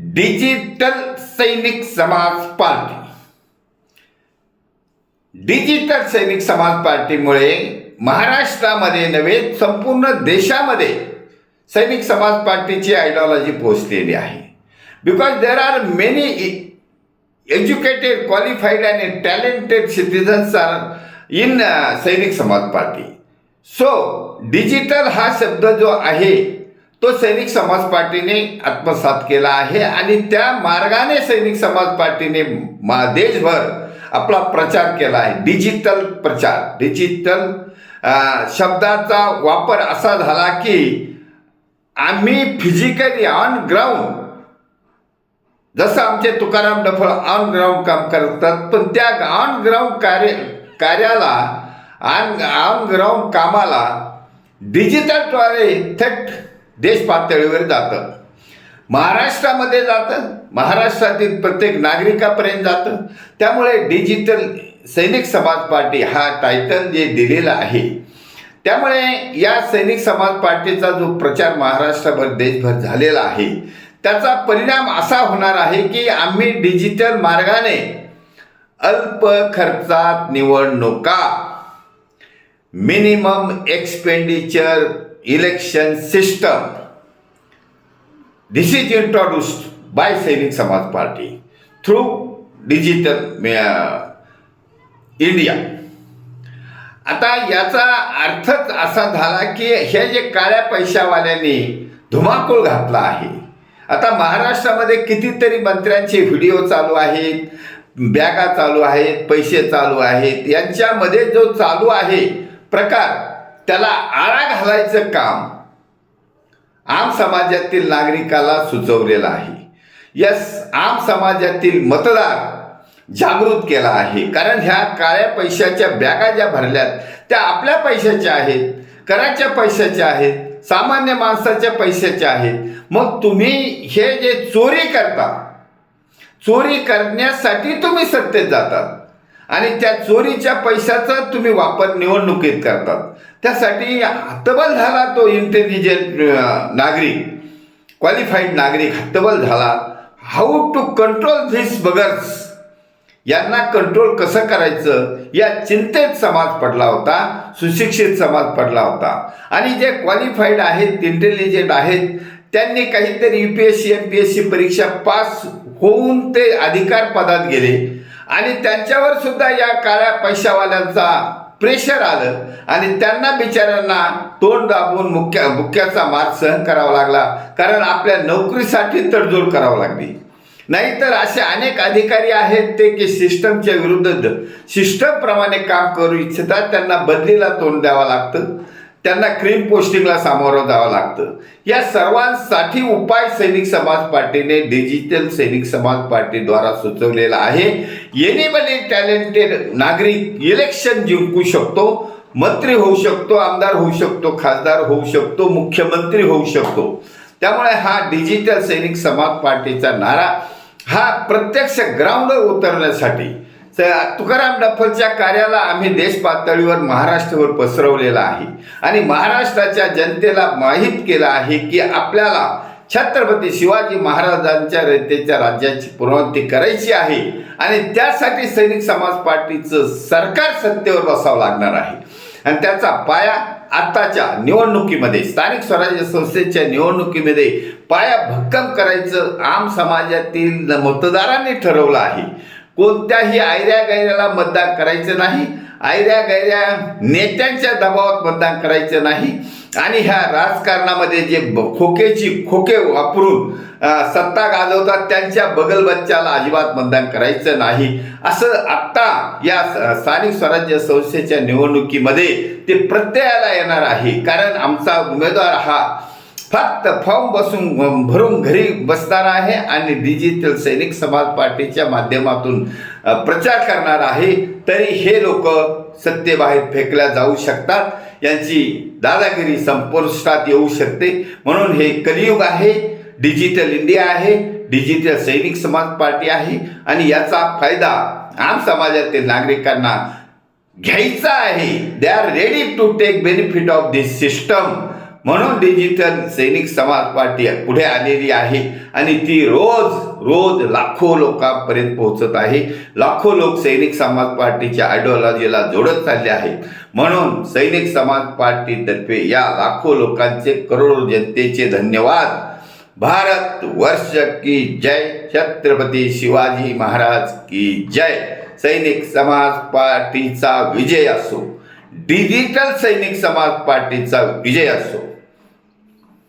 Digital Sainik Samaj party digital Sainik समाज पार्टीमुळे महाराष्ट्रामध्ये नव्हे संपूर्ण देशामध्ये सैनिक समाज पार्टीची आयडिओलॉजी पोहोचलेली आहे. Because there are many educated qualified and talented citizens are in Sainik Samaj party so digital हा शब्द जो आहे तो सैनिक समाज पार्टीने आत्मसात केला आहे आणि त्या मार्गाने सैनिक समाज पार्टीने मा देशभर आपला प्रचार केला आहे. डिजिटल प्रचार. डिजिटल शब्दाचा वापर असा झाला की आम्ही फिजिकली ऑन ग्राउंड जसं आमचे तुकाराम डफळ ऑन ग्राउंड काम करतात पण त्या ऑन ग्राउंड कार्य कार्याला ऑन ऑन ग्राउंड कामाला डिजिटलद्वारे थेट देश पातळीवर जातं. महाराष्ट्रामध्ये जातं. महाराष्ट्रातील प्रत्येक नागरिकापर्यंत जातं. त्यामुळे डिजिटल सैनिक समाज पार्टी हा टायटल जे दिलेला आहे. त्यामुळे या सैनिक समाज पार्टीचा जो प्रचार महाराष्ट्रभर देशभर झालेला आहे त्याचा परिणाम असा होणार आहे की आम्ही डिजिटल मार्गाने अल्प खर्चात निवडणुका minimum expenditure election system this is introduced by Sainik Samaj party through digital India आता याचा अर्थच असा झाला की हे जे काळ्या पैशावाल्यांनी धुमाकूळ घातला आहे. आता महाराष्ट्रामध्ये कितीतरी मंत्र्यांचे व्हिडिओ चालू आहेत बॅगा चालू आहेत पैसे चालू आहेत. यांच्यामध्ये जो चालू आहे प्रकार त्याला आळा घालायचं काम आम समाजातील नागरिकाला सुचवलेलं आहे. यस आम समाजातील मतदार जागृत केला आहे. कारण ह्या काळ्या पैशाच्या बॅगा ज्या भरल्यात त्या आपल्या पैशाच्या आहेत कराच्या पैशाच्या आहेत सामान्य माणसाच्या पैशाच्या आहेत. मग तुम्ही हे जे चोरी करता चोरी करण्यासाठी तुम्ही सत्तेत जातात आणि त्या चोरीच्या पैशाचा तुम्ही वापर निवडणुकीत करतात. त्यासाठी हतबल झाला तो इंटेलिजंट नागरिक क्वालिफाईड नागरिक हतबल झाला. How to control this buggers यांना कंट्रोल कसं करायचं? या चिंतेत समाज पडला होता सुशिक्षित समाज पडला होता. आणि जे क्वालिफाईड आहेत इंटेलिजंट आहेत त्यांनी काहीतरी U P S C M P S C परीक्षा पास होऊन ते अधिकार पदात गेले. आणि त्यांच्यावर सुद्धा या काळ्या पैशावाल्यांचा प्रेशर आलं आणि त्यांना बिचाऱ्यांना तोंड दाबून मुख्या मुख्याचा मार्ग सहन करावा लागला. कारण आपल्या नोकरीसाठी तडजोड करावं लागली. नाहीतर असे अनेक अधिकारी आहेत ते की सिस्टमच्या विरुद्ध सिस्टमप्रमाणे काम करू इच्छितात. त्यांना बदलीला तोंड द्यावं लागतं. त्यांना क्रीम पोस्टिंगला सामोरं जावं लागतं. या सर्वांसाठी उपाय सैनिक समाज पार्टीने डिजिटल सैनिक समाज पार्टीद्वारा सुचवलेला आहे. एनिबली टॅलेंटेड नागरिक इलेक्शन जिंकू शकतो मंत्री होऊ शकतो आमदार होऊ शकतो खासदार होऊ शकतो मुख्यमंत्री होऊ शकतो. त्यामुळे हा डिजिटल सैनिक समाज पार्टीचा नारा हा प्रत्यक्ष ग्राउंडवर उतरण्यासाठी तर तुकाराम डफलच्या कार्याला आम्ही देश पातळीवर महाराष्ट्रवर पसरवलेला आहे. आणि महाराष्ट्राच्या जनतेला माहीत केलं आहे की आपल्याला छत्रपती शिवाजी महाराजांच्या रयतेच्या राज्याची पुनरावृत्ती करायची आहे. आणि त्यासाठी सैनिक समाज पार्टीचं सरकार सत्तेवर बसावं लागणार आहे. आणि त्याचा पाया आत्ताच्या निवडणुकीमध्ये स्थानिक स्वराज्य संस्थेच्या निवडणुकीमध्ये पाया भक्कम करायचं आम समाजातील मतदारांनी ठरवलं आहे. कोणत्याही आयऱ्या गैऱ्याला मतदान करायचं नाही आयऱ्या गैऱ्या नेत्यांच्या दबावात मतदान करायचं नाही. आणि ह्या राजकारणामध्ये जे खोकेची खोके वापरून सत्ता गाजवतात त्यांच्या बगल बच्चाला अजिबात मतदान करायचं नाही. असं आत्ता या स्थानिक स्वराज्य संस्थेच्या निवडणुकीमध्ये ते प्रत्ययाला येणार आहे. कारण आमचा उमेदवार हा फक्त फॉर्म बसून भरून घरी बसणार आहे आणि डिजिटल सैनिक समाज पार्टीच्या माध्यमातून प्रचार करणार आहे. तरी हे लोक सत्तेबाहेर फेकल्या जाऊ शकतात. यांची दादागिरी संपुष्टात येऊ शकते. म्हणून हे कलियुग आहे. डिजिटल इंडिया आहे. डिजिटल सैनिक समाज पार्टी आहे. आणि याचा फायदा आम समाजातील नागरिकांना घ्यायचा आहे. They are ready to take benefit of this system म्हणून डिजिटल सैनिक समाज पार्टी पुढे आलेली आहे आणि ती रोज रोज लाखो लोकांपर्यंत पोहोचत आहे. लाखो लोक सैनिक समाज पार्टीच्या आयडिओलॉजीला जोडत चालले आहेत. म्हणून सैनिक समाज पार्टीतर्फे या लाखो लोकांचे करोडो जनतेचे धन्यवाद. भारत वर्ष की जय. छत्रपती शिवाजी महाराज की जय. सैनिक समाज पार्टीचा विजय असो. डिजिटल सैनिक समाज पार्टीचा विजय असो.